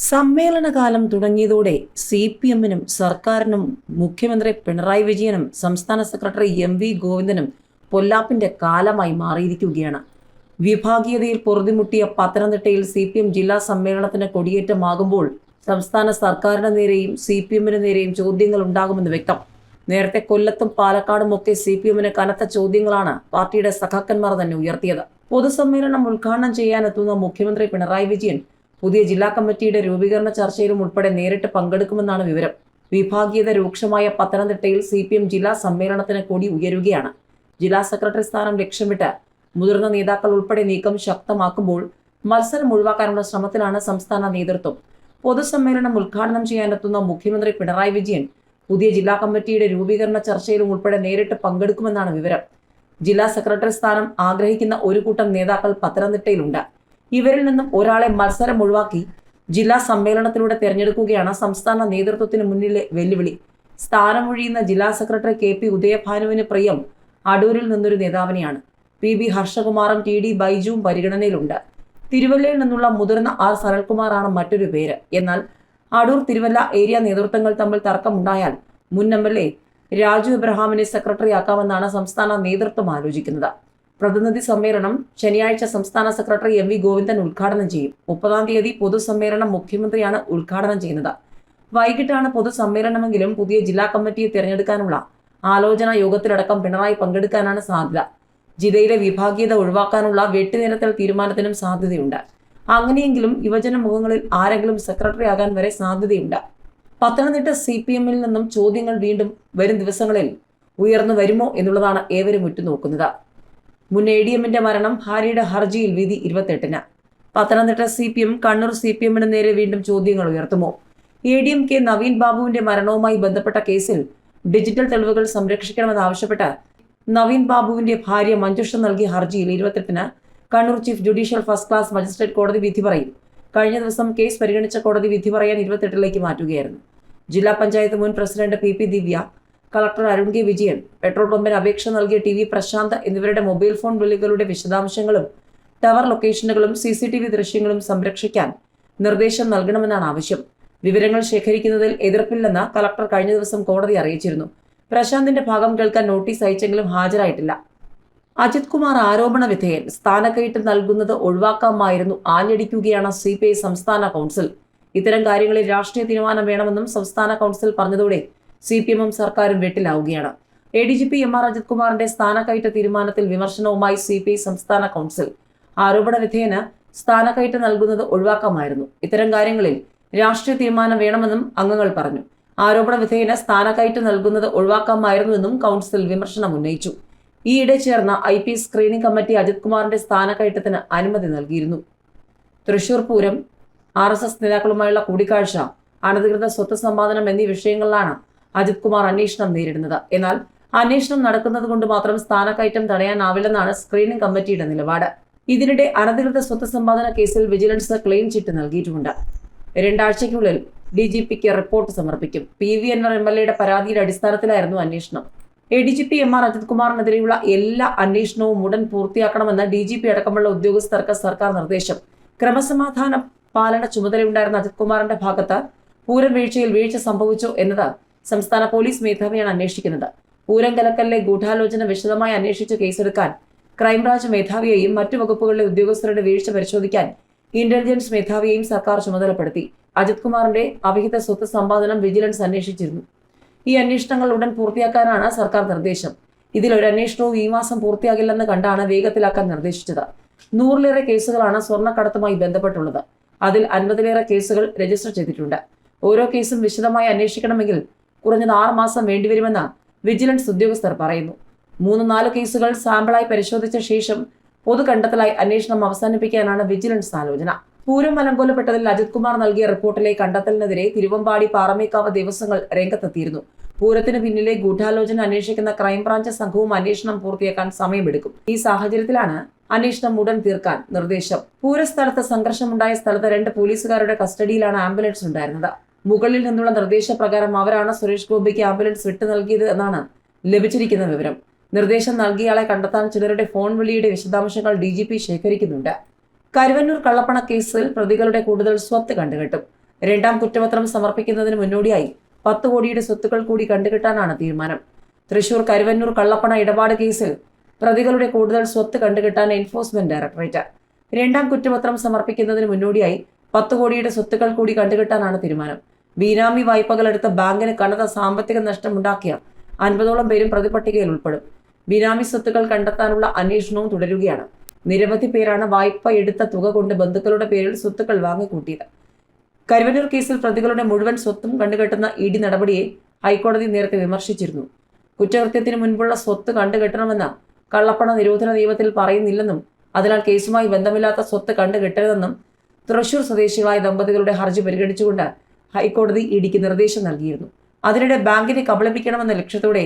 സമ്മേളനകാലം തുടങ്ങിയതോടെ C P എമ്മിനും സർക്കാരിനും മുഖ്യമന്ത്രി പിണറായി വിജയനും സംസ്ഥാന സെക്രട്ടറി എം വി ഗോവിന്ദനും പൊല്ലാപ്പിന്റെ കാലമായി മാറിയിരിക്കുകയാണ്. വിഭാഗീയതയിൽ പൊറുതിമുട്ടിയ പത്തനംതിട്ടയിൽ സി പി എം ജില്ലാ സമ്മേളനത്തിന് കൊടിയേറ്റമാകുമ്പോൾ സംസ്ഥാന സർക്കാരിന് നേരെയും സി പി എമ്മിന് നേരെയും ചോദ്യങ്ങൾ ഉണ്ടാകുമെന്ന് വ്യക്തം. നേരത്തെ കൊല്ലത്തും പാലക്കാടും ഒക്കെ സി പി എമ്മിന് കനത്ത ചോദ്യങ്ങളാണ് പാർട്ടിയുടെ സഖാക്കന്മാർ തന്നെ ഉയർത്തിയത്. പൊതുസമ്മേളനം ഉദ്ഘാടനം ചെയ്യാനെത്തുന്ന മുഖ്യമന്ത്രി പിണറായി വിജയൻ പുതിയ ജില്ലാ കമ്മിറ്റിയുടെ രൂപീകരണ ചർച്ചയിലും ഉൾപ്പെടെ നേരിട്ട് പങ്കെടുക്കുമെന്നാണ് വിവരം. വിഭാഗീയത രൂക്ഷമായ പത്തനംതിട്ടയിൽ സി പി എം ജില്ലാ സമ്മേളനത്തിന് കൂടി ഉയരുകയാണ്. ജില്ലാ സെക്രട്ടറി സ്ഥാനം ലക്ഷ്യമിട്ട് മുതിർന്ന നേതാക്കൾ ഉൾപ്പെടെ നീക്കം ശക്തമാക്കുമ്പോൾ മത്സരം ഒഴിവാക്കാനുള്ള ശ്രമത്തിലാണ് സംസ്ഥാന നേതൃത്വം. പൊതുസമ്മേളനം ഉദ്ഘാടനം ചെയ്യാനെത്തുന്ന മുഖ്യമന്ത്രി പിണറായി വിജയൻ പുതിയ ജില്ലാ കമ്മിറ്റിയുടെ രൂപീകരണ ചർച്ചയിലും ഉൾപ്പെടെ നേരിട്ട് പങ്കെടുക്കുമെന്നാണ് വിവരം. ജില്ലാ സെക്രട്ടറി സ്ഥാനം ആഗ്രഹിക്കുന്ന ഒരു കൂട്ടം നേതാക്കൾ പത്തനംതിട്ടയിലുണ്ട്. ഇവരിൽ നിന്നും ഒരാളെ മത്സരം ഒഴിവാക്കി ജില്ലാ സമ്മേളനത്തിലൂടെ തെരഞ്ഞെടുക്കുകയാണ് സംസ്ഥാന നേതൃത്വത്തിന് മുന്നിലെ വെല്ലുവിളി. സ്ഥാനമൊഴിയുന്ന ജില്ലാ സെക്രട്ടറി കെ പി ഉദയഭാനുവിന് പ്രിയം അടൂരിൽ നിന്നൊരു നേതാവിനെയാണ്. പി ബി ഹർഷകുമാറും ടി ഡി ബൈജുവും പരിഗണനയിലുണ്ട്. തിരുവല്ലയിൽ നിന്നുള്ള മുതിർന്ന ആർ സനൽകുമാറാണ് മറ്റൊരു പേര്. എന്നാൽ അടൂർ തിരുവല്ല ഏരിയ നേതൃത്വങ്ങൾ തമ്മിൽ തർക്കമുണ്ടായാൽ മുൻ എം എൽ എ രാജു എബ്രഹാമിനെ സെക്രട്ടറിയാക്കാമെന്നാണ് സംസ്ഥാന നേതൃത്വം ആലോചിക്കുന്നത്. പ്രതിനിധി സമ്മേളനം ശനിയാഴ്ച സംസ്ഥാന സെക്രട്ടറി എം വി ഗോവിന്ദൻ ഉദ്ഘാടനം ചെയ്യും. മുപ്പതാം തീയതി പൊതുസമ്മേളനം മുഖ്യമന്ത്രിയാണ് ഉദ്ഘാടനം ചെയ്യുന്നത്. വൈകിട്ടാണ് പൊതുസമ്മേളനമെങ്കിലും പുതിയ ജില്ലാ കമ്മിറ്റിയെ തിരഞ്ഞെടുക്കാനുള്ള ആലോചനാ യോഗത്തിലടക്കം പിണറായി പങ്കെടുക്കാനാണ് സാധ്യത. ജില്ലയിലെ വിഭാഗീയത ഒഴിവാക്കാനുള്ള വെട്ടിനിരത്തൽ തീരുമാനത്തിനും സാധ്യതയുണ്ട്. അങ്ങനെയെങ്കിലും യുവജന മുഖങ്ങളിൽ ആരെങ്കിലും സെക്രട്ടറി ആകാൻ വരെ സാധ്യതയുണ്ട്. പത്തനംതിട്ട സി പി എമ്മിൽ നിന്നും ചോദ്യങ്ങൾ വീണ്ടും വരും ദിവസങ്ങളിൽ ഉയർന്നു വരുമോ എന്നുള്ളതാണ് ഏവരും ഉറ്റുനോക്കുന്നത്. മുൻ എ ഡി എമ്മിന്റെ മരണം ഭാര്യയുടെ ഹർജിയിൽ വിധി ഇരുപത്തെട്ടിന്. Pathanamthitta C P M Kannur C P എമ്മിന് നേരെ വീണ്ടും ചോദ്യങ്ങൾ ഉയർത്തുമോ? A D M K Naveen ബാബുവിന്റെ മരണവുമായി ബന്ധപ്പെട്ട കേസിൽ ഡിജിറ്റൽ തെളിവുകൾ സംരക്ഷിക്കണമെന്നാവശ്യപ്പെട്ട് നവീൻ ബാബുവിന്റെ ഭാര്യ മഞ്ജുഷ നൽകിയ ഹർജിയിൽ ഇരുപത്തെട്ടിന് Kannur chief judicial first class magistrate കോടതി വിധി പറയും. കഴിഞ്ഞ ദിവസം കേസ് പരിഗണിച്ച കോടതി വിധി പറയാൻ ഇരുപത്തെട്ടിലേക്ക് മാറ്റുകയായിരുന്നു. ജില്ലാ പഞ്ചായത്ത് മുൻ president P P Divya collector Arun K Vijayan petrol പമ്പിന് അപേക്ഷ നൽകിയ ടി വി പ്രശാന്ത് എന്നിവരുടെ മൊബൈൽ ഫോൺ വിളികളുടെ വിശദാംശങ്ങളും ടവർ ലൊക്കേഷനുകളും സി സി ടി വി ദൃശ്യങ്ങളും സംരക്ഷിക്കാൻ നിർദ്ദേശം നൽകണമെന്നാണ് ആവശ്യം. വിവരങ്ങൾ ശേഖരിക്കുന്നതിൽ എതിർപ്പില്ലെന്ന് കളക്ടർ കഴിഞ്ഞ ദിവസം കോടതി അറിയിച്ചിരുന്നു. പ്രശാന്തിന്റെ ഭാഗം കേൾക്കാൻ നോട്ടീസ് അയച്ചെങ്കിലും ഹാജരായിട്ടില്ല. അജിത് കുമാർ ആരോപണ വിധേയൻ സ്ഥാനക്കയറ്റ് നൽകുന്നത് ഒഴിവാക്കാമായിരുന്നു ആഞ്ഞടിക്കുകയാണ് സി സംസ്ഥാന കൗൺസിൽ. ഇത്തരം കാര്യങ്ങളിൽ രാഷ്ട്രീയ തീരുമാനം വേണമെന്നും സംസ്ഥാന കൗൺസിൽ പറഞ്ഞതോടെ സി പി എമ്മും സർക്കാരും വെട്ടിലാവുകയാണ്. A D G P M R Ajith കുമാറിന്റെ സ്ഥാനക്കയറ്റ തീരുമാനത്തിൽ വിമർശനവുമായി സി പി ഐ സംസ്ഥാന കൗൺസിൽ. ആരോപണ വിധേയന് സ്ഥാനക്കയറ്റം നൽകുന്നത് ഒഴിവാക്കാമായിരുന്നു. ഇത്തരം കാര്യങ്ങളിൽ രാഷ്ട്രീയ തീരുമാനം വേണമെന്നും അംഗങ്ങൾ പറഞ്ഞു. ആരോപണ വിധേയന് സ്ഥാനക്കയറ്റം നൽകുന്നത് ഒഴിവാക്കാമായിരുന്നുവെന്നും കൗൺസിൽ വിമർശനം ഉന്നയിച്ചു. ഈയിടെ ചേർന്ന I P screening committee Ajith കുമാറിന്റെ സ്ഥാനക്കയറ്റത്തിന് അനുമതി നൽകിയിരുന്നു. Thrissur Pooram R S S നേതാക്കളുമായുള്ള കൂടിക്കാഴ്ച അനധികൃത സ്വത്ത് സമ്പാദനം എന്നീ വിഷയങ്ങളിലാണ് അജിത് കുമാർ അന്വേഷണം നേരിടുന്നത്. എന്നാൽ അന്വേഷണം നടക്കുന്നത് കൊണ്ട് മാത്രം സ്ഥാനക്കയറ്റം തടയാനാവില്ലെന്നാണ് സ്ക്രീനിംഗ് കമ്മിറ്റിയുടെ നിലപാട്. ഇതിനിടെ അനധികൃത സ്വത്ത് സമ്പാദന കേസിൽ വിജിലൻസ് ക്ലെയിം ചിറ്റ് നൽകിയിട്ടുമുണ്ട്. രണ്ടാഴ്ചയ്ക്കുള്ളിൽ ഡി ജി പിക്ക് റിപ്പോർട്ട് സമർപ്പിക്കും. P V Anwar M L എയുടെ പരാതിയുടെ അടിസ്ഥാനത്തിലായിരുന്നു അന്വേഷണം. A D G P M R Ajith കുമാറിനെതിരെയുള്ള എല്ലാ അന്വേഷണവും ഉടൻ പൂർത്തിയാക്കണമെന്ന് ഡി ജി പി അടക്കമുള്ള ഉദ്യോഗസ്ഥർക്ക് സർക്കാർ നിർദ്ദേശം. ക്രമസമാധാന പാലന ചുമതലയുണ്ടായിരുന്ന അജിത് കുമാറിന്റെ ഭാഗത്ത് പൂരം വീഴ്ചയിൽ വീഴ്ച സംഭവിച്ചു എന്നത് സംസ്ഥാന പോലീസ് മേധാവിയാണ് അന്വേഷിക്കുന്നത്. പൂരം കലക്കലിലെ ഗൂഢാലോചന വിശദമായി അന്വേഷിച്ച് കേസെടുക്കാൻ ക്രൈംബ്രാഞ്ച് മേധാവിയെയും മറ്റു വകുപ്പുകളിലെ ഉദ്യോഗസ്ഥരുടെ വീഴ്ച പരിശോധിക്കാൻ ഇന്റലിജൻസ് മേധാവിയെയും സർക്കാർ ചുമതലപ്പെടുത്തി. അജിത് കുമാറിന്റെ അവിഹിത സ്വത്ത് സമ്പാദനം വിജിലൻസ് അന്വേഷിച്ചിരുന്നു. ഈ അന്വേഷണങ്ങൾ ഉടൻ പൂർത്തിയാക്കാനാണ് സർക്കാർ നിർദ്ദേശം. ഇതിൽ ഒരു അന്വേഷണവും ഈ മാസം പൂർത്തിയാകില്ലെന്ന് കണ്ടാണ് വേഗത്തിലാക്കാൻ നിർദ്ദേശിച്ചത്. നൂറിലേറെ കേസുകളാണ് സ്വർണക്കടത്തുമായി ബന്ധപ്പെട്ടുള്ളത്. അതിൽ അൻപതിലേറെ കേസുകൾ രജിസ്റ്റർ ചെയ്തിട്ടുണ്ട്. ഓരോ കേസും വിശദമായി അന്വേഷിക്കണമെങ്കിൽ കുറഞ്ഞത് ആറുമാസം വേണ്ടിവരുമെന്ന് വിജിലൻസ് ഉദ്യോഗസ്ഥർ പറയുന്നു. മൂന്ന് നാല് കേസുകൾ സാമ്പിളായി പരിശോധിച്ച ശേഷം പൊതു കണ്ടെത്തലായി അന്വേഷണം അവസാനിപ്പിക്കാനാണ് വിജിലൻസ് ആലോചന. പൂരം മലംകൊല്ലപ്പെട്ടതിൽ അജിത് കുമാർ നൽകിയ റിപ്പോർട്ടിലെ കണ്ടെത്തലിനെതിരെ തിരുവമ്പാടി പാറമേക്കാവ് ദിവസങ്ങൾ രംഗത്തെത്തിയിരുന്നു. പൂരത്തിന് പിന്നിലെ ഗൂഢാലോചന അന്വേഷിക്കുന്ന ക്രൈംബ്രാഞ്ച് സംഘവും അന്വേഷണം പൂർത്തിയാക്കാൻ സമയമെടുക്കും. ഈ സാഹചര്യത്തിലാണ് അന്വേഷണം ഉടൻ തീർക്കാൻ നിർദ്ദേശം. പൂരസ്ഥലത്ത് സംഘർഷമുണ്ടായ സ്ഥലത്ത് രണ്ട് പോലീസുകാരുടെ കസ്റ്റഡിയിലാണ് ആംബുലൻസ് ഉണ്ടായിരുന്നത്. മുകളിൽ നിന്നുള്ള നിർദ്ദേശപ്രകാരം അവരാണ് സുരേഷ് ഗോപിക്ക് ആംബുലൻസ് വിട്ടു നൽകിയത് എന്നാണ് ലഭിച്ചിരിക്കുന്ന വിവരം. നിർദ്ദേശം നൽകിയയാളെ കണ്ടെത്താൻ ചിലരുടെ ഫോൺ വിളിയുടെ വിശദാംശങ്ങൾ ഡി ജി പി ശേഖരിക്കുന്നുണ്ട്. കരുവന്നൂർ കള്ളപ്പണ കേസിൽ പ്രതികളുടെ കൂടുതൽ സ്വത്ത് കണ്ടുകെട്ടും. രണ്ടാം കുറ്റപത്രം സമർപ്പിക്കുന്നതിന് മുന്നോടിയായി പത്ത് കോടിയുടെ സ്വത്തുക്കൾ കൂടി കണ്ടുകെട്ടാനാണ് തീരുമാനം. തൃശൂർ കരുവന്നൂർ കള്ളപ്പണ ഇടപാട് കേസിൽ പ്രതികളുടെ കൂടുതൽ സ്വത്ത് കണ്ടുകെട്ടാൻ എൻഫോഴ്സ്മെന്റ് ഡയറക്ടറേറ്റ്. രണ്ടാം കുറ്റപത്രം സമർപ്പിക്കുന്നതിന് മുന്നോടിയായി പത്ത് കോടിയുടെ സ്വത്തുക്കൾ കൂടി കണ്ടുകെട്ടാനാണ് തീരുമാനം. ബീനാമി വായ്പകൾ എടുത്ത ബാങ്കിന് കനത്ത സാമ്പത്തിക നഷ്ടമുണ്ടാക്കിയ അൻപതോളം പേരും പ്രതിപട്ടികയിൽ ഉൾപ്പെടും. ബിനാമി സ്വത്തുക്കൾ കണ്ടെത്താനുള്ള അന്വേഷണവും തുടരുകയാണ്. നിരവധി പേരാണ് വായ്പ എടുത്ത തുക കൊണ്ട് ബന്ധുക്കളുടെ പേരിൽ സ്വത്തുക്കൾ വാങ്ങിക്കൂട്ടിയത്. കരുവന്നൂർ കേസിൽ പ്രതികളുടെ മുഴുവൻ സ്വത്തും കണ്ടുകെട്ടുന്ന ഇ ഡി നടപടിയെ ഹൈക്കോടതി നേരത്തെ വിമർശിച്ചിരുന്നു. കുറ്റകൃത്യത്തിന് മുൻപുള്ള സ്വത്ത് കണ്ടുകെട്ടണമെന്ന കള്ളപ്പണ നിരോധന നിയമത്തിൽ പറയുന്നില്ലെന്നും അതിനാൽ കേസുമായി ബന്ധമില്ലാത്ത സ്വത്ത് കണ്ടുകെട്ടരുതെന്നും തൃശൂർ സ്വദേശികളായ ദമ്പതികളുടെ ഹർജി പരിഗണിച്ചുകൊണ്ട് ഹൈക്കോടതി ഇഡിക്ക് നിർദ്ദേശം നൽകിയിരുന്നു. അതിനിടെ ബാങ്കിനെ കബളിപ്പിക്കണമെന്ന ലക്ഷ്യത്തോടെ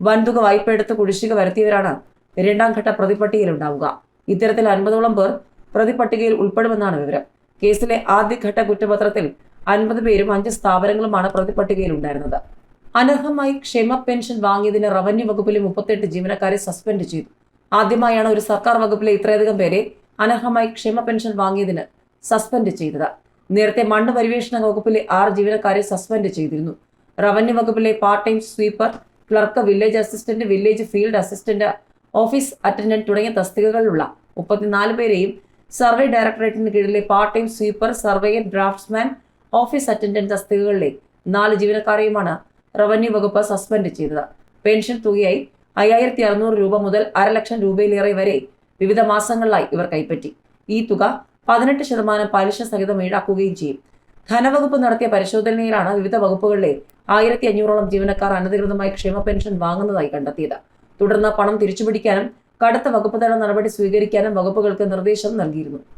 വൻതുക വായ്പ എടുത്ത് കുടിശ്ശിക വരുത്തിയവരാണ് രണ്ടാം ഘട്ട പ്രതിപട്ടികയിലുണ്ടാവുക ഇത്തരത്തിൽ അൻപതോളം പേർ പ്രതിപട്ടികയിൽ ഉൾപ്പെടുമെന്നാണ് വിവരം. കേസിലെ ആദ്യഘട്ട കുറ്റപത്രത്തിൽ അൻപത് പേരും അഞ്ച് സ്ഥാപനങ്ങളുമാണ് പ്രതിപട്ടികയിൽ ഉണ്ടായിരുന്നത്. അനർഹമായി ക്ഷേമ പെൻഷൻ വാങ്ങിയതിന് റവന്യൂ വകുപ്പിലെ മുപ്പത്തെട്ട് ജീവനക്കാരെ സസ്പെൻഡ് ചെയ്തു. ആദ്യമായാണ് ഒരു സർക്കാർ വകുപ്പിലെ ഇത്രയധികം പേരെ അനർഹമായി ക്ഷേമ പെൻഷൻ വാങ്ങിയതിന് സസ്പെൻഡ് ചെയ്തത്. നേരത്തെ മണ്ണ് പരിവേഷണ വകുപ്പിലെ ആറ് ജീവനക്കാരെ സസ്പെൻഡ് ചെയ്തിരുന്നു. റവന്യൂ വകുപ്പിലെ part time sweeper clerk village assistant village field assistant office attendant തുടങ്ങിയ തസ്തികകളിലുള്ള മുപ്പത്തിനാല് പേരെയും സർവേ ഡയറക്ടറേറ്റിന് കീഴിലെ part time sweeper surveyor draftsman office attendant തസ്തികകളിലെ നാല് ജീവനക്കാരെയുമാണ് റവന്യൂ വകുപ്പ് സസ്പെൻഡ് ചെയ്തത്. പെൻഷൻ തുകയായി അയ്യായിരത്തി അറുന്നൂറ് രൂപ മുതൽ അരലക്ഷം രൂപയിലേറെ വരെ വിവിധ മാസങ്ങളിലായി ഇവർ കൈപ്പറ്റി. ഈ തുക പതിനെട്ട് ശതമാനം പലിശ സഹിതം ഈടാക്കുകയും ചെയ്യും. ധനവകുപ്പ് നടത്തിയ പരിശോധനയിലാണ് വിവിധ വകുപ്പുകളിലെ ആയിരത്തി അഞ്ഞൂറോളം ജീവനക്കാർ അനധികൃതമായി ക്ഷേമ പെൻഷൻ വാങ്ങുന്നതായി കണ്ടെത്തിയത്. തുടർന്ന് പണം തിരിച്ചുപിടിക്കാനും കടുത്ത വകുപ്പ് തല നടപടി സ്വീകരിക്കാനും വകുപ്പുകൾക്ക് നിർദ്ദേശം നൽകിയിരുന്നു.